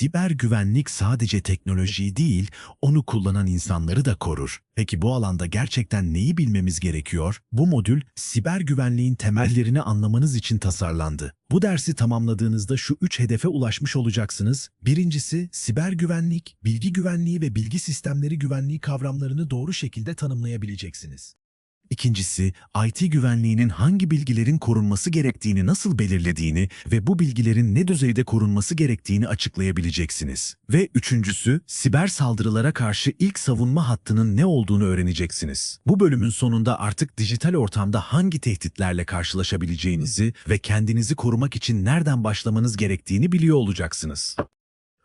Siber güvenlik sadece teknolojiyi değil, onu kullanan insanları da korur. Peki bu alanda gerçekten neyi bilmemiz gerekiyor? Bu modül siber güvenliğin temellerini anlamanız için tasarlandı. Bu dersi tamamladığınızda şu üç hedefe ulaşmış olacaksınız. Birincisi, siber güvenlik, bilgi güvenliği ve bilgi sistemleri güvenliği kavramlarını doğru şekilde tanımlayabileceksiniz. İkincisi, IT güvenliğinin hangi bilgilerin korunması gerektiğini nasıl belirlediğini ve bu bilgilerin ne düzeyde korunması gerektiğini açıklayabileceksiniz. Ve üçüncüsü, siber saldırılara karşı ilk savunma hattının ne olduğunu öğreneceksiniz. Bu bölümün sonunda artık dijital ortamda hangi tehditlerle karşılaşabileceğinizi ve kendinizi korumak için nereden başlamanız gerektiğini biliyor olacaksınız.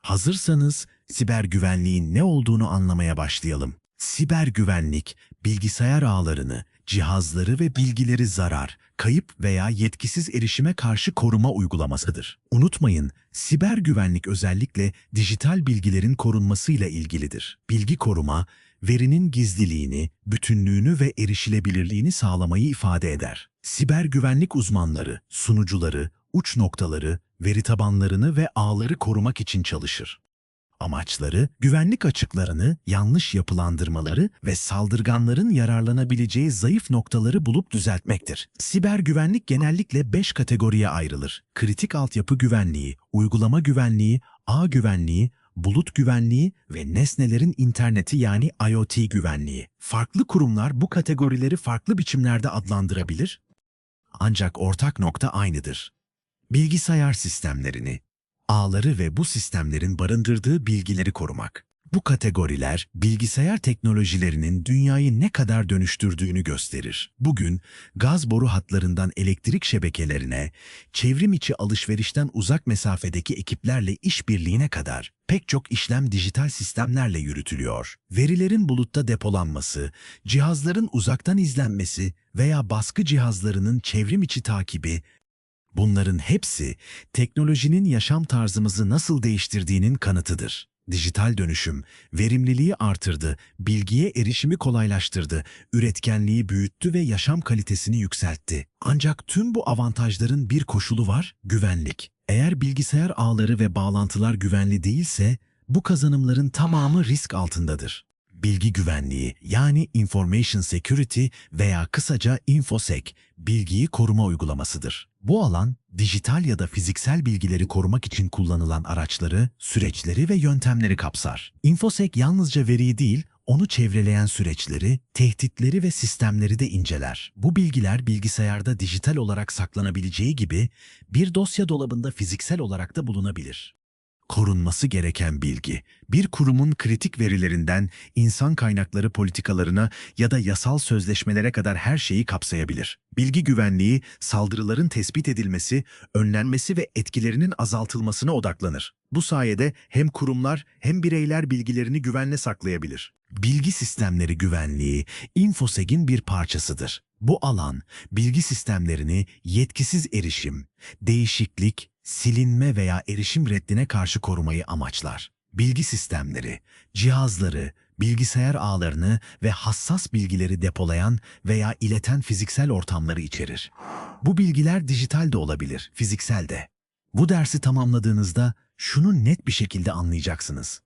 Hazırsanız siber güvenliğin ne olduğunu anlamaya başlayalım. Siber güvenlik, bilgisayar ağlarını, cihazları ve bilgileri zarar, kayıp veya yetkisiz erişime karşı koruma uygulamasıdır. Unutmayın, siber güvenlik özellikle dijital bilgilerin korunmasıyla ilgilidir. Bilgi koruma, verinin gizliliğini, bütünlüğünü ve erişilebilirliğini sağlamayı ifade eder. Siber güvenlik uzmanları, sunucuları, uç noktaları, veri tabanlarını ve ağları korumak için çalışır. Amaçları, güvenlik açıklarını, yanlış yapılandırmaları ve saldırganların yararlanabileceği zayıf noktaları bulup düzeltmektir. Siber güvenlik genellikle 5 kategoriye ayrılır. Kritik altyapı güvenliği, uygulama güvenliği, ağ güvenliği, bulut güvenliği ve nesnelerin interneti yani IoT güvenliği. Farklı kurumlar bu kategorileri farklı biçimlerde adlandırabilir ancak ortak nokta aynıdır. Bilgisayar sistemlerini, ağları ve bu sistemlerin barındırdığı bilgileri korumak. Bu kategoriler bilgisayar teknolojilerinin dünyayı ne kadar dönüştürdüğünü gösterir. Bugün gaz boru hatlarından elektrik şebekelerine, çevrim içi alışverişten uzak mesafedeki ekiplerle işbirliğine kadar pek çok işlem dijital sistemlerle yürütülüyor. Verilerin bulutta depolanması, cihazların uzaktan izlenmesi veya baskı cihazlarının çevrim içi takibi Bunların hepsi teknolojinin yaşam tarzımızı nasıl değiştirdiğinin kanıtıdır. Dijital dönüşüm verimliliği artırdı, bilgiye erişimi kolaylaştırdı, üretkenliği büyüttü ve yaşam kalitesini yükseltti. Ancak tüm bu avantajların bir koşulu var, güvenlik. Eğer bilgisayar ağları ve bağlantılar güvenli değilse bu kazanımların tamamı risk altındadır. Bilgi güvenliği yani Information Security veya kısaca InfoSec, bilgiyi koruma uygulamasıdır. Bu alan, dijital ya da fiziksel bilgileri korumak için kullanılan araçları, süreçleri ve yöntemleri kapsar. InfoSec yalnızca veriyi değil, onu çevreleyen süreçleri, tehditleri ve sistemleri de inceler. Bu bilgiler bilgisayarda dijital olarak saklanabileceği gibi bir dosya dolabında fiziksel olarak da bulunabilir korunması gereken bilgi. Bir kurumun kritik verilerinden insan kaynakları politikalarına ya da yasal sözleşmelere kadar her şeyi kapsayabilir. Bilgi güvenliği, saldırıların tespit edilmesi, önlenmesi ve etkilerinin azaltılmasına odaklanır. Bu sayede hem kurumlar hem bireyler bilgilerini güvenle saklayabilir. Bilgi sistemleri güvenliği, InfoSec'in bir parçasıdır. Bu alan, bilgi sistemlerini yetkisiz erişim, değişiklik, silinme veya erişim reddine karşı korumayı amaçlar. Bilgi sistemleri, cihazları, bilgisayar ağlarını ve hassas bilgileri depolayan veya ileten fiziksel ortamları içerir. Bu bilgiler dijital de olabilir, fiziksel de. Bu dersi tamamladığınızda şunu net bir şekilde anlayacaksınız.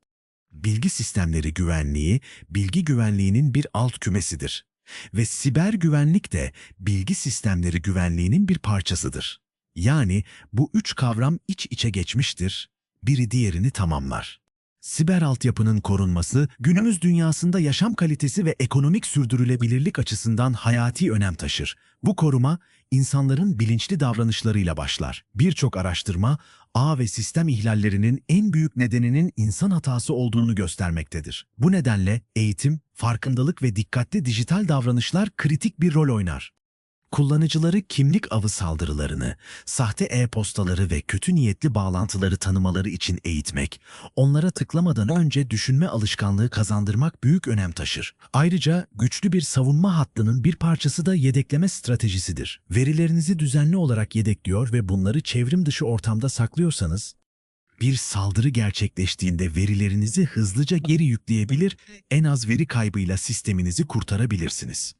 Bilgi sistemleri güvenliği, bilgi güvenliğinin bir alt kümesidir. Ve siber güvenlik de bilgi sistemleri güvenliğinin bir parçasıdır. Yani bu üç kavram iç içe geçmiştir, biri diğerini tamamlar. Siber altyapının korunması, günümüz dünyasında yaşam kalitesi ve ekonomik sürdürülebilirlik açısından hayati önem taşır. Bu koruma, insanların bilinçli davranışlarıyla başlar. Birçok araştırma, ağ ve sistem ihlallerinin en büyük nedeninin insan hatası olduğunu göstermektedir. Bu nedenle eğitim, farkındalık ve dikkatli dijital davranışlar kritik bir rol oynar. Kullanıcıları kimlik avı saldırılarını, sahte e-postaları ve kötü niyetli bağlantıları tanımaları için eğitmek, onlara tıklamadan önce düşünme alışkanlığı kazandırmak büyük önem taşır. Ayrıca güçlü bir savunma hattının bir parçası da yedekleme stratejisidir. Verilerinizi düzenli olarak yedekliyor ve bunları çevrim dışı ortamda saklıyorsanız, bir saldırı gerçekleştiğinde verilerinizi hızlıca geri yükleyebilir, en az veri kaybıyla sisteminizi kurtarabilirsiniz.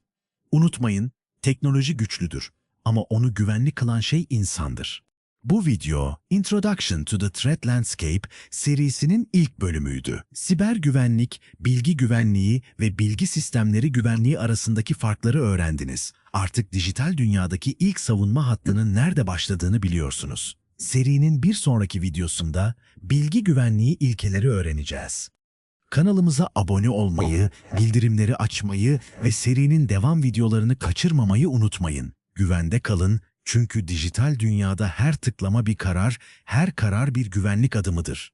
Unutmayın, Teknoloji güçlüdür ama onu güvenli kılan şey insandır. Bu video, Introduction to the Threat Landscape serisinin ilk bölümüydü. Siber güvenlik, bilgi güvenliği ve bilgi sistemleri güvenliği arasındaki farkları öğrendiniz. Artık dijital dünyadaki ilk savunma hattının nerede başladığını biliyorsunuz. Serinin bir sonraki videosunda bilgi güvenliği ilkeleri öğreneceğiz. Kanalımıza abone olmayı, bildirimleri açmayı ve serinin devam videolarını kaçırmamayı unutmayın. Güvende kalın çünkü dijital dünyada her tıklama bir karar, her karar bir güvenlik adımıdır.